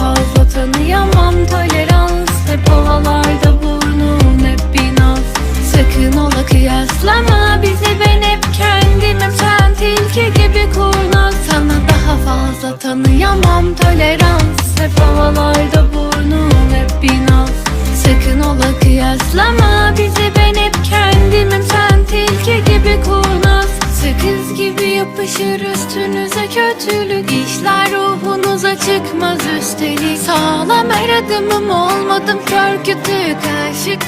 fazla tanıyamam. Tolerans Hep havalarda burnun hep bir naz Sakın ola kıyaslama bizi ben hep kendimim Sen tilki gibi kurnaz. Sana daha fazla tanıyamam. Tolerans Hep havalarda burnun hep bir kötülük işler ruhunuza çıkmaz üstelik. Sağlam her adımım olmadım kör kütük aşık.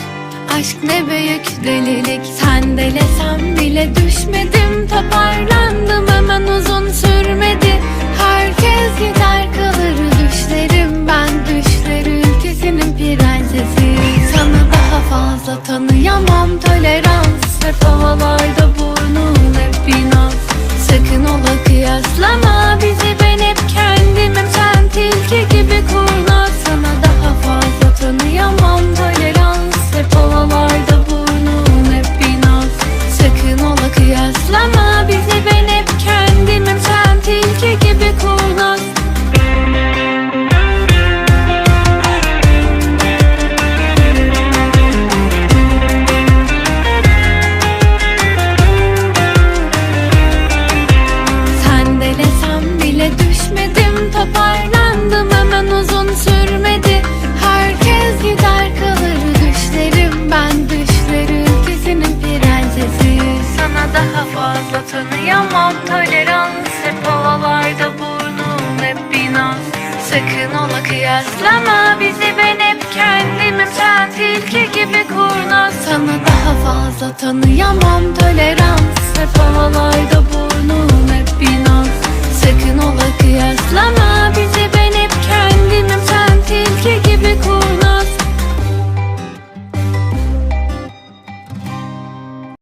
Aşk ne büyük delilik Sen delesem bile düşmedim Toparlandım kıyaslama bizi ben hep kendimim daha fazla tanıyamam. Tolerans Hep havalarda burnum hep bir naz Sakın ola kıyaslama bizi ben hep kendimim Sen tilki gibi kurnaz Sana daha fazla tanıyamam. Tolerans